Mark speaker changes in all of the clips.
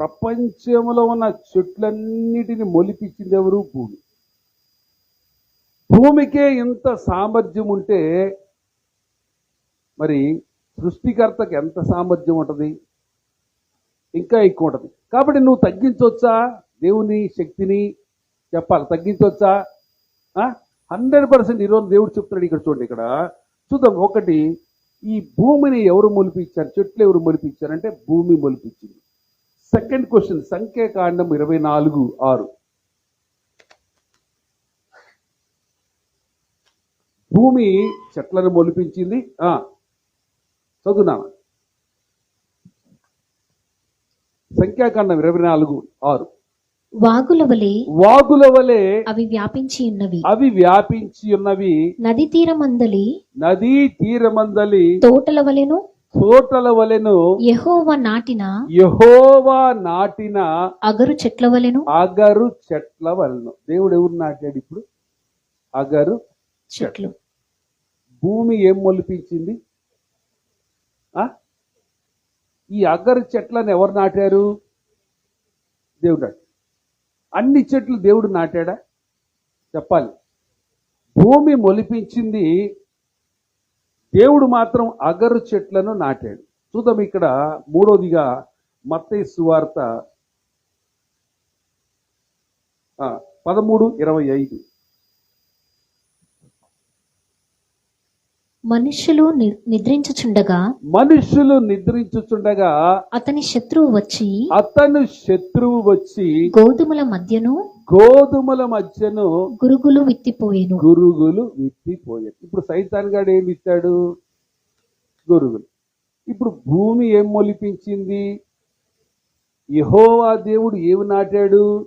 Speaker 1: ప్రపంచంలో ఉన్న చెట్లన్నిటిని మొలిపించింది ఎవరు? భూమి. భూమికే ఇంత సామర్థ్యం ఉంటే మరి సృష్టికర్తకి ఎంత సామర్థ్యం ఉంటుంది? ఇంకా ఎక్కువ ఉంటుంది. కాబట్టి నువ్వు తగ్గించవచ్చా దేవుని శక్తిని చెప్పాలి. తగ్గించవచ్చా హండ్రెడ్ పర్సెంట్ ఈరోజు దేవుడు చెప్తున్నాడు ఇక్కడ చూడండి ఇక్కడ. చూద్దాం ఒకటి ఈ భూమిని ఎవరు మొలిపించారు? చెట్లు ఎవరు మొలిపించారు? అంటే భూమి మొలిపించింది. సెకండ్ క్వశ్చన్ సంఖ్యాకాండం ఇరవై నాలుగు ఆరు. భూమి చెట్లను మొలిపించింది ఆ, చదువునా సంఖ్యాకాండం ఇరవై నాలుగు ఆరు.
Speaker 2: వాగుల వలె
Speaker 1: వాగుల వలె
Speaker 2: అవి వ్యాపించి ఉన్నవి.
Speaker 1: అవి వ్యాపించి ఉన్నవి.
Speaker 2: నది తీరమందలి
Speaker 1: నదీ తీరమందలి
Speaker 2: తోటల వలెను
Speaker 1: తోటల వలెను
Speaker 2: యెహోవా నాటిన?
Speaker 1: యహోవా నాటిన
Speaker 2: అగరు చెట్ల వలెను?
Speaker 1: అగరు చెట్ల వలన. దేవుడు ఎవరు నాటాడు ఇప్పుడు? అగరు
Speaker 2: చెట్లు.
Speaker 1: భూమి ఏం మొలిపించింది? ఆ? ఈ అగరు చెట్లను ఎవరు నాటారు? దేవుడు అన్ని చెట్లు దేవుడు నాటాడా? చెప్పాలి. భూమి మొలిపించింది దేవుడు మాత్రం అగరు చెట్లను నాటాడు. చూద్దాం ఇక్కడ మూడోదిగా మత్తయి సువార్త పదమూడు ఇరవై ఐదు.
Speaker 2: మనుష్యులు ని- నిద్రించుచుండగా
Speaker 1: మనుషులు నిద్రించుచుండగా
Speaker 2: అతని శత్రువు వచ్చి
Speaker 1: అతను శత్రువు వచ్చి
Speaker 2: గోధుమల మధ్యను
Speaker 1: గోధుమల మధ్యను
Speaker 2: గురుగులు విత్తిపోయేను.
Speaker 1: గురుగులు విత్తిపోయాడు ఇప్పుడు సైతాన్ గాడు ఏం విత్తాడు? గురుగులు. ఇప్పుడు భూమి ఏం మొలిపించింది? యహోవా దేవుడు ఏమి నాటాడు?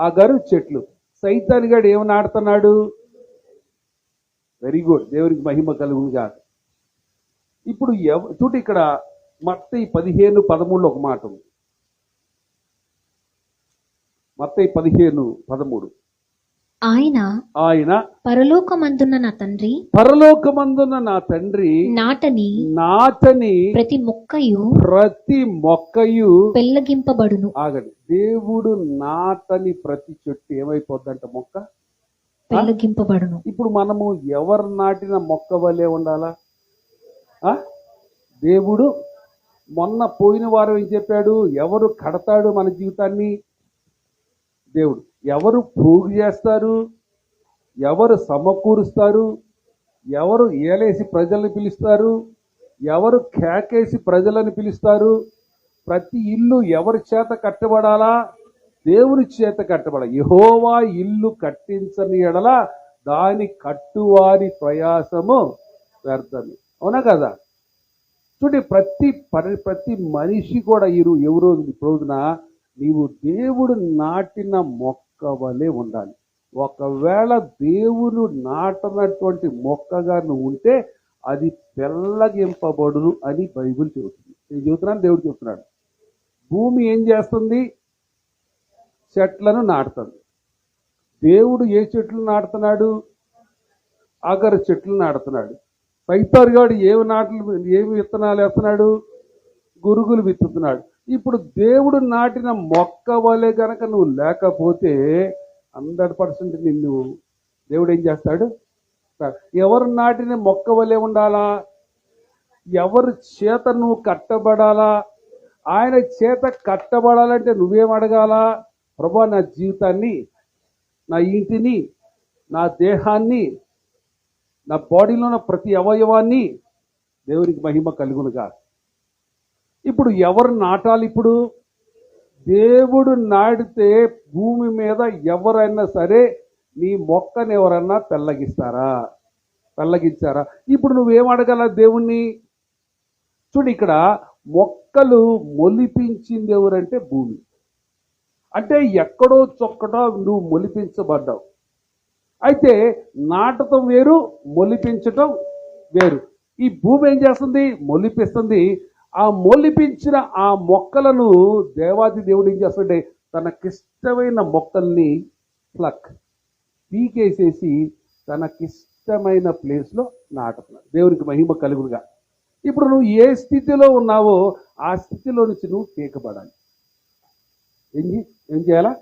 Speaker 1: ఆ గరు చెట్లు. సైతాన్ గాడు ఏమి నాటుతున్నాడు? Very good. దేవునికి మహిమ కలుగును కాదు ఇప్పుడు ఎవ చూడు ఇక్కడ మత్తయి పదిహేను పదమూడులో ఒక మాట ఉంది. మత్తయి పదిహేను పదమూడు.
Speaker 2: ఆయన
Speaker 1: ఆయన
Speaker 2: పరలోకమందున్న నా తండ్రి
Speaker 1: పరలోకమందున నా తండ్రి
Speaker 2: నాటని
Speaker 1: నాటని
Speaker 2: ప్రతి మొక్కయు
Speaker 1: ప్రతి మొక్కయు
Speaker 2: పెల్లగింపబడును.
Speaker 1: ఆగండి. దేవుడు నాటని ప్రతి చెట్టు ఏమైపోద్దంట మొక్క?
Speaker 2: పెల్లగింపబడును.
Speaker 1: ఇప్పుడు మనము ఎవరు నాటిన మొక్క వలె ఉండాలా? ఆ? దేవుడు మొన్న పోయిన వారం ఏం చెప్పాడు? ఎవరు కడతాడు మన జీవితాన్ని? దేవుడు. ఎవరు పోగు చేస్తారు? ఎవరు సమకూరుస్తారు? ఎవరు ఏలేసి ప్రజల్ని పిలుస్తారు? ఎవరు కేకేసి ప్రజలను పిలుస్తారు? ప్రతి ఇల్లు ఎవరి చేత కట్టబడాలా? దేవుని చేత కట్టబడాలి. యహోవా ఇల్లు కట్టించని ఎడల దాని కట్టువారి ప్రయాసము వ్యర్థమే. అవునా కదా? చూడండి ప్రతి పరి ప్రతి మనిషి కూడా ఇరు ఎవరు రోజున నీవు దేవుడు నాటిన మొక్క వలె ఉండాలి. ఒకవేళ దేవుడు నాటనటువంటి మొక్కగా నువ్వు ఉంటే అది పెళ్ళగింపబడును అని బైబిల్ చెబుతుంది. నేను చెబుతున్నాను దేవుడు చెబుతున్నాడు. భూమి ఏం చేస్తుంది? చెట్లను నాటుతుంది. దేవుడు ఏ చెట్లు నాటుతున్నాడు? అగర చెట్లు నాటుతున్నాడు. సైతారు గాడు ఏమి నాటలు ఏమి విత్తనాలు వేస్తున్నాడు? గురుగులు విత్తుతున్నాడు. ఇప్పుడు దేవుడు నాటిన మొక్క వలె గనక నువ్వు లేకపోతే హండ్రెడ్ పర్సెంట్ నిన్ను దేవుడు ఏం చేస్తాడు? ఎవరు నాటిన మొక్క వలె ఉండాలా? ఎవరు చేత నువ్వు కట్టబడాలా? ఆయన చేత కట్టబడాలంటే నువ్వేం అడగాల? ప్రభా నా జీవితాన్ని నా ఇంటిని నా దేహాన్ని నా బాడీలో ఉన్న ప్రతి అవయవాన్ని దేవునికి మహిమ కలుగునుగా ఇప్పుడు ఎవరు నాటాలి ఇప్పుడు? దేవుడు నాటితే భూమి మీద ఎవరైనా సరే నీ మొక్కని ఎవరన్నా పెళ్ళగిస్తారా? పెళ్ళగించారా? ఇప్పుడు నువ్వేం అడగల దేవుణ్ణి? చూడు ఇక్కడ మొక్కలు మొలిపించింది ఎవరంటే భూమి. అంటే ఎక్కడో చొక్కటో నువ్వు మొలిపించబడ్డావు. అయితే నాటడం వేరు మొలిపించటం వేరు. ఈ భూమి ఏం చేస్తుంది? మొలిపిస్తుంది. ఆ మొలిపించిన ఆ మొక్కలను దేవాది దేవుడు ఏం చేస్తుంటే తనకిష్టమైన మొక్కల్ని ప్లక్ పీకేసేసి తనకిష్టమైన ప్లేస్లో నాటుతున్నాడు. దేవునికి మహిమ కలుగునుగా. ఇప్పుడు నువ్వు ఏ స్థితిలో ఉన్నావో ఆ స్థితిలో నుంచి నువ్వు పీకబడాలి ఏం ఏం చేయాలా?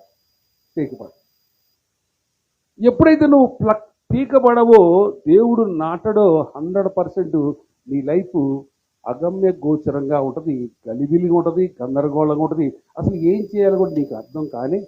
Speaker 1: పీకబడ ఎప్పుడైతే నువ్వు ప్లక్ పీకబడవో దేవుడు నాటడో హండ్రెడ్ పర్సెంట్ నీ లైఫ్ అగమ్య గోచరంగా ఉంటుంది గలిబిలిగా ఉంటుంది గందరగోళంగా ఉంటుంది. అసలు ఏం చేయాలో కూడా నీకు అర్థం కానీ